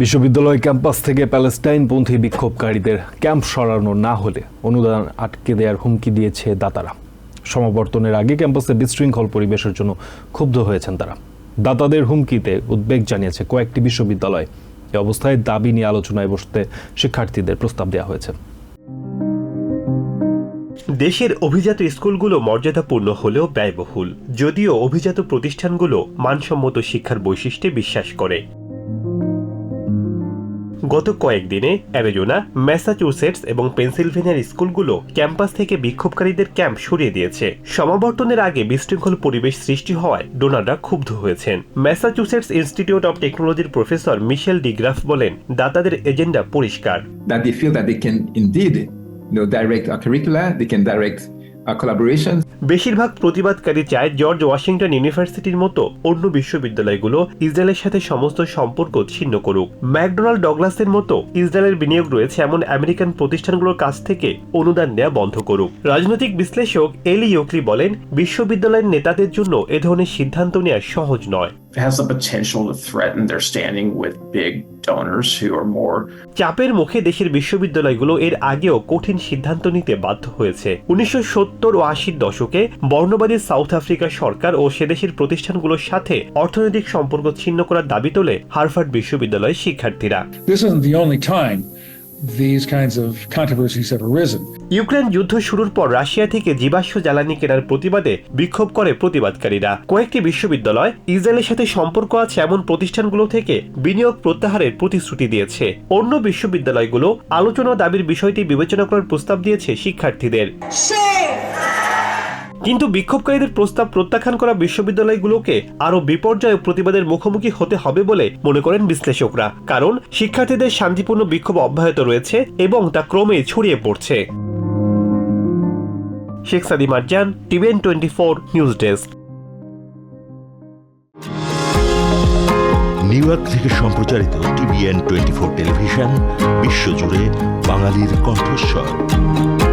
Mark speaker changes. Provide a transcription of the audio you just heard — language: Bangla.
Speaker 1: বিশ্ববিদ্যালয় ক্যাম্পাস থেকে প্যালেস্টাইনপন্থী বিক্ষোভকারীদের ক্যাম্প সরানো না হলে অনুদান আটকে দেওয়ার হুমকি দিয়েছে দাতারা। সমাবর্তনের আগে ক্যাম্পাসে বিশৃঙ্খল পরিবেশের জন্য ক্ষুব্ধ হয়েছেন তারা। দাতাদের হুমকিতে উদ্বেগ জানিয়েছে কয়েকটি বিশ্ববিদ্যালয়। এ অবস্থায় দাবি নিয়ে আলোচনায় বসতে শিক্ষার্থীদের প্রস্তাব দেওয়া হয়েছে।
Speaker 2: দেশের অভিজাত স্কুলগুলো মর্যাদাপূর্ণ হলেও ব্যয়বহুল, যদিও অভিজাত প্রতিষ্ঠানগুলো মানসম্মত শিক্ষার বৈশিষ্ট্যে বিশ্বাস করে। গত কয়েকদিনে অ্যারিজোনা ম্যাসাচুসেটস এবং পেনসিলভেনিয়ার স্কুলগুলো ক্যাম্পাস থেকে বিক্ষোভকারীদের ক্যাম্প সরিয়ে দিয়েছে। সমাবর্তনের আগে বিশৃঙ্খল পরিবেশ সৃষ্টি হওয়ায় ডোনাররা ক্ষুব্ধ হয়েছেন। ম্যাসাচুসেটস ইনস্টিটিউট অব টেকনোলজির প্রফেসর মিশেল ডিগ্রাফ বলেন দাতাদের এজেন্ডা পরিষ্কার।
Speaker 3: That they feel that they can indeed you know, direct our curricula, they can direct collaborations,
Speaker 2: বেশিরভাগ প্রতিবাদকারী চায় জর্জ ওয়াশিংটন ইউনিভার্সিটির মতো অন্য বিশ্ববিদ্যালয়গুলো ইসরায়েলের সাথে সমস্ত সম্পর্ক ছিন্ন করুক। ম্যাকডোনাল্ড ডগলাসের মতো ইসরায়েলের বিনিয়োগ রয়েছে এমন আমেরিকান প্রতিষ্ঠানগুলোর কাছ থেকে অনুদান নেওয়া বন্ধ করুক। রাজনৈতিক বিশ্লেষক এলি ইয়োকলি বলেন বিশ্ববিদ্যালয়ের নেতাদের জন্য এ ধরনের সিদ্ধান্ত নেওয়া সহজ নয়।
Speaker 4: Has the potential to threaten their standing with big donors who are more
Speaker 2: চাপের মুখে দেশের বিশ্ববিদ্যালয়গুলো এর আগেও কঠিন সিদ্ধান্ত নিতে বাধ্য হয়েছে। উনিশশো সত্তর ও আশির দশকে বর্ণবাদী সাউথ আফ্রিকা সরকার ও সেদেশের প্রতিষ্ঠানগুলোর সাথে অর্থনৈতিক সম্পর্ক ছিন্ন করার দাবি তোলে হার্ভার্ড বিশ্ববিদ্যালয়ের শিক্ষার্থীরা।
Speaker 5: This isn't the only time these kinds of controversies have arisen.
Speaker 2: Ukraine যুদ্ধ শুরুর পর রাশিয়া থেকে জীবাশ্ম জ্বালানি কেনার প্রতিবাদে বিক্ষোভ করে প্রতিবাদকারীরা। কয়েকটি বিশ্ববিদ্যালয় ইসরায়েলের সাথে সম্পর্ক আছে এমন প্রতিষ্ঠানগুলো থেকে বিনিয়োগ প্রত্যাহারের প্রতিশ্রুতি দিয়েছে। অন্য বিশ্ববিদ্যালয়গুলো আলোচনা দাবির বিষয়টি বিবেচনা করার প্রস্তাব দিয়েছে শিক্ষার্থীদের। কিন্তু বিক্ষোভকারীদের প্রস্তাব প্রত্যাখ্যান করা বিশ্ববিদ্যালয়গুলোকে আরও বিপর্যয় প্রতিবাদের মুখোমুখি হতে হবে বলে মনে করেন বিশ্লেষকরা। কারণ, শিক্ষার্থীদের শান্তিপূর্ণ বিক্ষোভ অব্যাহত রয়েছে এবং তা ক্রমে ছড়িয়ে পড়ছে। Sheikh Sadi Marjan TVN twenty four news desk.
Speaker 6: New York থেকে সম্প্রচারিত টিভিএন টোয়েন্টি ফোর টেলিভিশন, বিশ্বজুড়ে বাঙালির কণ্ঠস্বর।